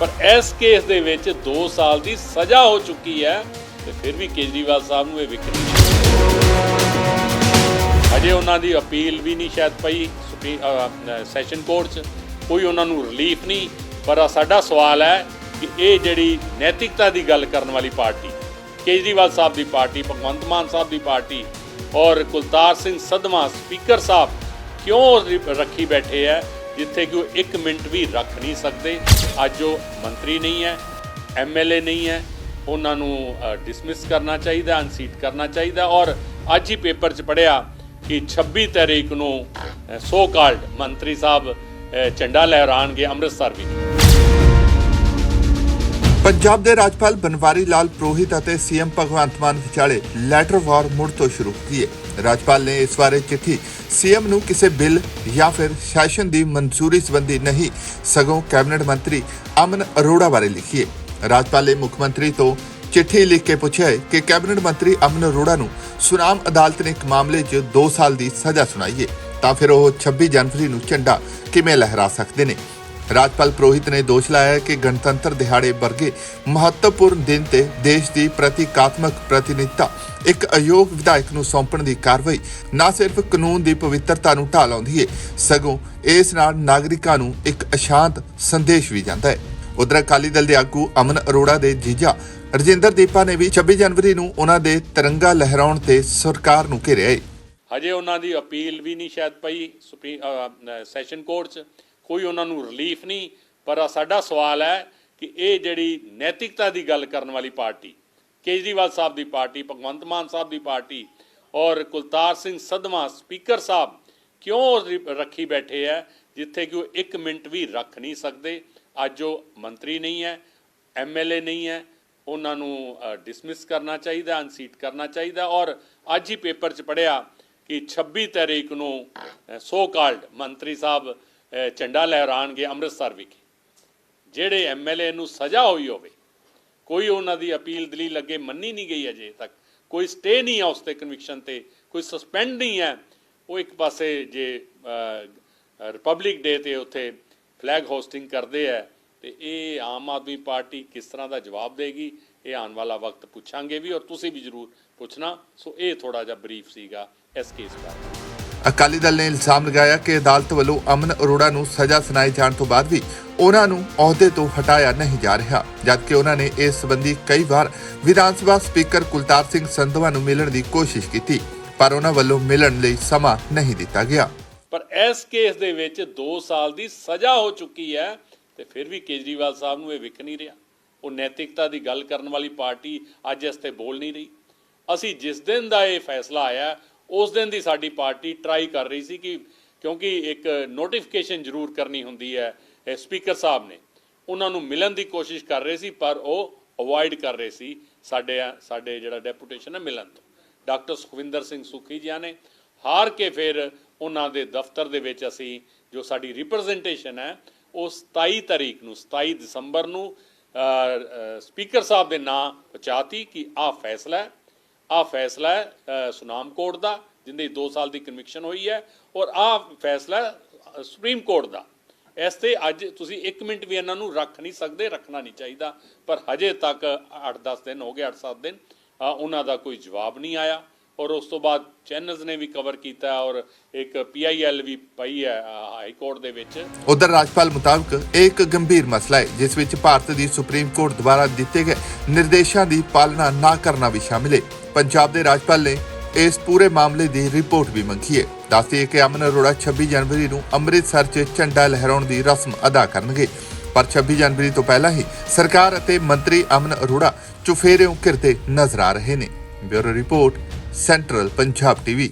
ਪਰ ਇਸ ਕੇਸ ਦੇ ਵਿੱਚ 2 ਸਾਲ ਦੀ ਸਜ਼ਾ ਹੋ ਚੁੱਕੀ ਹੈ ਤੇ ਫਿਰ ਵੀ ਕੇਜਰੀਵਾਲ ਸਾਹਿਬ ਨੂੰ ਇਹ ਵਿਕਰੀ ਅਜੇ ਉਹਨਾਂ ਦੀ ਅਪੀਲ ਵੀ ਨਹੀਂ ਸ਼ਾਇਦ ਪਈ ਸੁਪਰੀਮ ਸੈਸ਼ਨ ਕੋਰਟ 'ਚ। ਕੋਈ ਉਹਨਾਂ ਨੂੰ ਰਿਲੀਫ ਨਹੀਂ। ਪਰ ਸਾਡਾ ਸਵਾਲ ਹੈ ਕਿ ਇਹ ਜਿਹੜੀ ਨੈਤਿਕਤਾ ਦੀ ਗੱਲ ਕਰਨ ਵਾਲੀ ਪਾਰਟੀ, ਕੇਜਰੀਵਾਲ ਸਾਹਿਬ ਦੀ ਪਾਰਟੀ, ਭਗਵੰਤ ਮਾਨ ਸਾਹਿਬ ਦੀ ਪਾਰਟੀ ਔਰ ਕੁਲਤਾਰ ਸਿੰਘ ਸਦਮਾ, ਸਪੀਕਰ ਸਾਹਿਬ ਕਿਉਂ ਰੱਖੀ ਬੈਠੇ ਹੈ ਜਿੱਥੇ ਕਿ ਉਹ 1 ਮਿੰਟ ਵੀ ਰੱਖ ਨਹੀਂ ਸਕਦੇ? ਅੱਜ ਉਹ ਮੰਤਰੀ ਨਹੀਂ ਹੈ ਐਮਐਲਏ ਨਹੀਂ ਹੈ, ਉਹਨਾਂ ਨੂੰ ਡਿਸਮਿਸ ਕਰਨਾ ਚਾਹੀਦਾ ਅਨਸੀਟ ਕਰਨਾ ਚਾਹੀਦਾ ਔਰ ਅੱਜ ਹੀ ਪੇਪਰ 'ਚ ਪੜਿਆ ਕਿ 26 ਤਰੀਕ ਨੂੰ ਸੋ ਕਾਲਡ ਮੰਤਰੀ ਸਾਹਿਬ ਝੰਡਾ ਲਹਿਰਾਣਗੇ ਅੰਮ੍ਰਿਤਸਰ ਵਿੱਚ। ਪੰਜਾਬ ਦੇ ਰਾਜਪਾਲ ਬਨਵਾਰੀ ਲਾਲ ਪ੍ਰੋਹਿਤ ਅਤੇ ਸੀਐਮ ਭਗਵੰਤ ਮਾਨ ਵਿਚਾਲੇ ਲੈਟਰ ਵਾਰ ਮੁੜ ਤੋਂ ਸ਼ੁਰੂ ਕੀਤੀ ਹੈ। ਰਾਜਪਾਲ ਨੇ ਇਸ ਬਾਰੇ ਚਿੱਠੀ ਸੀਐਮ ਨੂੰ ਕਿਸੇ ਬਿੱਲ ਜਾਂ ਫਿਰ ਸੈਸ਼ਨ ਦੀ ਮਨਜ਼ੂਰੀ ਸੰਬੰਧੀ ਨਹੀਂ, ਸਗੋਂ ਕੈਬਨਿਟ ਮੰਤਰੀ ਅਮਨ ਅਰੋੜਾ ਬਾਰੇ ਲਿਖੀ ਹੈ। ਰਾਜਪਾਲ ਨੇ ਮੁੱਖ ਮੰਤਰੀ ਤੋਂ ਚਿੱਠੀ ਲਿਖ ਕੇ ਪੁੱਛਿਆ ਹੈ ਕਿ ਕੈਬਨਿਟ ਮੰਤਰੀ ਅਮਨ ਅਰੋੜਾ ਨੂੰ ਸੁਨਾਮ ਅਦਾਲਤ ਨੇ ਇੱਕ ਮਾਮਲੇ 'ਚ 2 ਸਾਲ ਦੀ ਸਜ਼ਾ ਸੁਣਾਈ ਹੈ। ਤਾਂ ਫਿਰ ਉਹ 26 ਜਨਵਰੀ ਨੂੰ ਝੰਡਾ ਕਿਵੇਂ ਲਹਿਰਾ ਸਕਦੇ ਨੇ? ਰਾਜਪਾਲ ਪ੍ਰੋਹਿਤ ਨੇ ਦੋਸ਼ ਲਾਇਆ ਹੈ ਕਿ ਗਣਤੰਤਰ ਦਿਹਾੜੇ ਵਰਗੇ ਮਹੱਤਵਪੂਰਨ ਦਿਨ ਤੇ ਦੇਸ਼ ਦੀ ਪ੍ਰਤੀਕਾਤਮਕ ਪ੍ਰਤੀਨਿਧਤਾ ਇੱਕ ਅਯੋਗ ਵਿਧਾਇਕ ਨੂੰ ਸੌਂਪਣ ਦੀ ਕਾਰਵਾਈ, ਨਾ ਸਿਰਫ ਕਾਨੂੰਨ ਦੀ ਪਵਿੱਤਰਤਾ ਨੂੰ ਢਾਹ ਲਾਉਂਦੀ ਹੈ ਸਗੋਂ ਇਸ ਨਾਲ ਨਾਗਰਿਕਾਂ ਨੂੰ ਇੱਕ ਅਸ਼ਾਂਤ ਸੰਦੇਸ਼ ਵੀ ਜਾਂਦਾ ਹੈ ਉਧਰ ਅਕਾਲੀ ਦਲ ਦੇ ਆਗੂ ਅਮਨ ਅਰੋੜਾ ਦੇ ਜੀਜਾ ਰਜਿੰਦਰ ਦੀਪਾ ਨੇ ਵੀ 26 ਜਨਵਰੀ ਨੂੰ ਉਹਨਾਂ ਦੇ ਤਿਰੰਗਾ ਲਹਿਰਾਉਣ ਤੇ ਸਰਕਾਰ ਨੂੰ ਘੇਰਿਆ ਹੈ ਹਜੇ ਉਹਨਾਂ ਦੀ ਅਪੀਲ ਵੀ ਨਹੀਂ ਸ਼ਾਇਦ ਪਈ ਸੈਸ਼ਨ ਕੋਰਟ 'ਚ। ਕੋਈ ਉਹਨਾਂ ਨੂੰ ਰਿਲੀਫ ਨਹੀਂ, ਪਰ ਸਾਡਾ ਸਵਾਲ ਹੈ ਕਿ ਇਹ ਜਿਹੜੀ ਨੈਤਿਕਤਾ ਦੀ ਗੱਲ ਕਰਨ ਵਾਲੀ ਪਾਰਟੀ, ਕੇਜਰੀਵਾਲ ਸਾਹਿਬ ਦੀ ਪਾਰਟੀ, ਭਗਵੰਤ ਮਾਨ ਸਾਹਿਬ ਦੀ ਪਾਰਟੀ ਔਰ ਕੁਲਤਾਰ ਸਿੰਘ ਸਦਮਾ, ਸਪੀਕਰ ਸਾਹਿਬ ਕਿਉਂ ਰੱਖੀ ਬੈਠੇ ਹੈ, ਜਿੱਥੇ ਕਿ ਉਹ 1 ਮਿੰਟ ਵੀ ਰੱਖ ਨਹੀਂ ਸਕਦੇ, ਅੱਜ ਉਹ ਮੰਤਰੀ ਨਹੀਂ ਹੈ ਐਮਐਲਏ ਨਹੀਂ ਹੈ, ਉਹਨਾਂ ਨੂੰ ਡਿਸਮਿਸ ਕਰਨਾ ਚਾਹੀਦਾ ਅਨਸੀਟ ਕਰਨਾ ਚਾਹੀਦਾ ਔਰ ਅੱਜ ਹੀ ਪੇਪਰ 'ਚ ਪੜਿਆ ਕਿ 26 ਤਰੀਕ ਨੂੰ ਸੋ ਕਾਲਡ ਮੰਤਰੀ ਸਾਹਿਬ ਝੰਡਾ ਲਹਿਰਾਣਗੇ ਅੰਮ੍ਰਿਤਸਰ ਵਿਖੇ। ਜਿਹੜੇ ਐਮਐਲਏ ਨੂੰ ਸਜ਼ਾ ਹੋਈ ਹੋਵੇ, ਕੋਈ ਉਹਨਾਂ ਦੀ ਅਪੀਲ ਦਲੀਲ ਲੱਗੇ ਮੰਨੀ ਨਹੀਂ ਗਈ ਅਜੇ ਤੱਕ, ਕੋਈ ਸਟੇ ਨਹੀਂ ਹੈ ਉਸ ਤੇ ਕਨਵਿਕਸ਼ਨ ਤੇ, ਕੋਈ ਸਸਪੈਂਡ ਨਹੀਂ ਹੈ, ਉਹ ਇੱਕ ਪਾਸੇ ਜੇ ਰਿਪਬਲਿਕ ਡੇ ਤੇ ਉੱਥੇ ਫਲੈਗ ਹੋਸਟਿੰਗ ਕਰਦੇ ਆ, ਤੇ ਇਹ ਆਮ ਆਦਮੀ ਪਾਰਟੀ ਕਿਸ ਤਰ੍ਹਾਂ ਦਾ ਜਵਾਬ ਦੇਗੀ, ਇਹ ਆਉਣ ਵਾਲਾ ਵਕਤ ਪੁੱਛਾਂਗੇ ਵੀ, ਔਰ ਤੁਸੀਂ ਵੀ ਜ਼ਰੂਰ ਪੁੱਛਣਾ। ਸੋ ਇਹ ਥੋੜਾ ਜਿਹਾ ਬਰੀਫ ਸੀਗਾ ਇਸ ਕੇਸ ਬਾਰੇ। ਅਕਾਲੀ ਦਲ ਨੇ ਇਲਜ਼ਾਮ ਲਗਾਇਆ ਕਿ ਅਦਾਲਤ ਵੱਲੋਂ ਅਮਨ ਅਰੋੜਾ ਨੂੰ ਸਜ਼ਾ ਸੁਣਾਏ ਜਾਣ ਤੋਂ ਬਾਅਦ ਵੀ ਉਹਨਾਂ ਨੂੰ ਅਹੁਦੇ ਤੋਂ ਹਟਾਇਆ ਨਹੀਂ ਜਾ ਰਿਹਾ, ਜਦਕਿ ਉਹਨਾਂ ਨੇ ਇਸ ਸੰਬੰਧੀ ਕਈ ਵਾਰ ਵਿਧਾਨ ਸਭਾ ਸਪੀਕਰ ਕੁਲਤਾਰ ਸਿੰਘ ਸੰਧਵਾ ਨੂੰ ਮਿਲਣ ਦੀ ਕੋਸ਼ਿਸ਼ ਕੀਤੀ, ਪਰ ਉਹਨਾਂ ਵੱਲੋਂ ਮਿਲਣ ਲਈ ਸਮਾਂ ਨਹੀਂ ਦਿੱਤਾ ਗਿਆ। ਪਰ ਇਸ ਕੇਸ ਦੇ ਵਿੱਚ 2 ਸਾਲ ਦੀ ਸਜ਼ਾ ਹੋ ਚੁੱਕੀ ਹੈ ਤੇ ਫਿਰ ਵੀ ਕੇਜਰੀਵਾਲ ਸਾਹਿਬ ਨੂੰ ਇਹ ਵਿਕ ਨਹੀਂ ਰਿਹਾ। ਉਹ ਨੈਤਿਕਤਾ ਦੀ ਗੱਲ ਕਰਨ ਵਾਲੀ ਪਾਰਟੀ ਅੱਜ ਇਸ ਤੇ ਬੋਲ ਨਹੀਂ ਰਹੀ। ਅਸੀਂ ਜਿਸ ਦਿਨ ਦਾ ਇਹ ਫੈਸਲਾ ਆਇਆ ਉਸ ਦਿਨ ਦੀ ਸਾਡੀ ਪਾਰਟੀ ਟਰਾਈ ਕਰ ਰਹੀ ਸੀ ਕਿ ਕਿਉਂਕਿ ਇੱਕ ਨੋਟੀਫਿਕੇਸ਼ਨ ਜ਼ਰੂਰ ਕਰਨੀ ਹੁੰਦੀ ਹੈ ਸਪੀਕਰ ਸਾਹਿਬ ਨੇ। ਉਹਨਾਂ ਨੂੰ ਮਿਲਣ ਦੀ ਕੋਸ਼ਿਸ਼ ਕਰ ਰਹੇ ਸੀ, ਪਰ ਉਹ ਅਵੋਇਡ ਕਰ ਰਹੇ ਸੀ ਸਾਡੇ ਸਾਡੇ ਜਿਹੜਾ ਡੈਪੂਟੇਸ਼ਨ ਹੈ ਮਿਲਣ ਤੋਂ। ਡਾਕਟਰ ਸੁਖਵਿੰਦਰ ਸਿੰਘ ਸੁਖੀ ਜੀ ਨੇ ਹਾਰ ਕੇ ਫਿਰ ਉਹਨਾਂ ਦੇ ਦਫ਼ਤਰ ਦੇ ਵਿੱਚ ਅਸੀਂ ਜੋ ਸਾਡੀ ਰਿਪਰੈਜ਼ੈਂਟੇਸ਼ਨ ਹੈ, ਉਹ 27 ਤਾਰੀਖ ਨੂੰ 27 ਦਸੰਬਰ ਨੂੰ ਸਪੀਕਰ ਸਾਹਿਬ ਦੇ ਨਾਂ ਪਹੁੰਚਾਤੀ ਕਿ ਆਹ ਫੈਸਲਾ ਹੈ। ਆਹ ਫੈਸਲਾ ਹੈ ਸੁਨਾਮ ਕੋਰਟ ਦਾ, ਜਿੰਦੇ 2 ਸਾਲ ਦੀ ਕਨਵਿਕਸ਼ਨ ਹੋਈ ਹੈ, ਔਰ ਆਹ ਫੈਸਲਾ ਸੁਪਰੀਮ ਕੋਰਟ ਦਾ। ਇਸ ਤੇ ਅੱਜ ਤੁਸੀਂ 1 ਮਿੰਟ ਵੀ ਇਹਨਾਂ ਨੂੰ ਰੱਖ ਨਹੀਂ ਸਕਦੇ, ਰੱਖਣਾ ਨਹੀਂ ਚਾਹੀਦਾ, ਪਰ ਹਜੇ ਤੱਕ 8-10 ਦਿਨ ਹੋ ਗਏ 8-7 ਦਿਨ ਉਹਨਾਂ ਦਾ ਕੋਈ ਜਵਾਬ ਨਹੀਂ ਆਇਆ। ਔਰ ਉਸ ਤੋਂ ਬਾਅਦ ਚੈਨਲਸ ਨੇ ਵੀ ਕਵਰ ਕੀਤਾ ਔਰ ਇੱਕ ਪੀਆਈਐਲ ਵੀ ਪਈ ਹੈ ਹਾਈ ਕੋਰਟ ਦੇ ਵਿੱਚ। ਉਧਰ ਰਾਜਪਾਲ ਮੁਤਾਬਕ ਇਹ ਇੱਕ ਗੰਭੀਰ ਮਸਲਾ ਹੈ, ਜਿਸ ਵਿੱਚ ਭਾਰਤ ਦੀ ਸੁਪਰੀਮ ਕੋਰਟ ਦੁਆਰਾ ਦਿੱਤੇ ਗਏ ਨਿਰਦੇਸ਼ਾਂ ਦੀ ਪਾਲਣਾ ਨਾ ਕਰਨਾ ਵੀ ਸ਼ਾਮਿਲ ਹੈ। ਪੰਜਾਬ ਦੇ ਰਾਜਪਾਲ ਨੇ ਇਸ ਪੂਰੇ ਮਾਮਲੇ ਦੀ ਰਿਪੋਰਟ ਵੀ ਮੰਗੀ ਹੈ। ਦੱਸਦੀ ਹੈ ਕਿ ਅਮਨ ਅਰੋੜਾ 26 ਜਨਵਰੀ ਨੂੰ ਅੰਮ੍ਰਿਤਸਰ 'ਚ ਝੰਡਾ ਲਹਿਰਾਉਣ ਦੀ ਰਸਮ ਅਦਾ ਕਰਨਗੇ। ਪਰ 26 ਜਨਵਰੀ ਤੋਂ ਪਹਿਲਾਂ ਹੀ ਸਰਕਾਰ ਅਤੇ ਮੰਤਰੀ ਅਮਨ ਅਰੋੜਾ ਚੁਫੇਰਿਓਂ ਘਿਰਦੇ ਨਜ਼ਰ ਆ ਰਹੇ ਨੇ। Bureau report central Punjab TV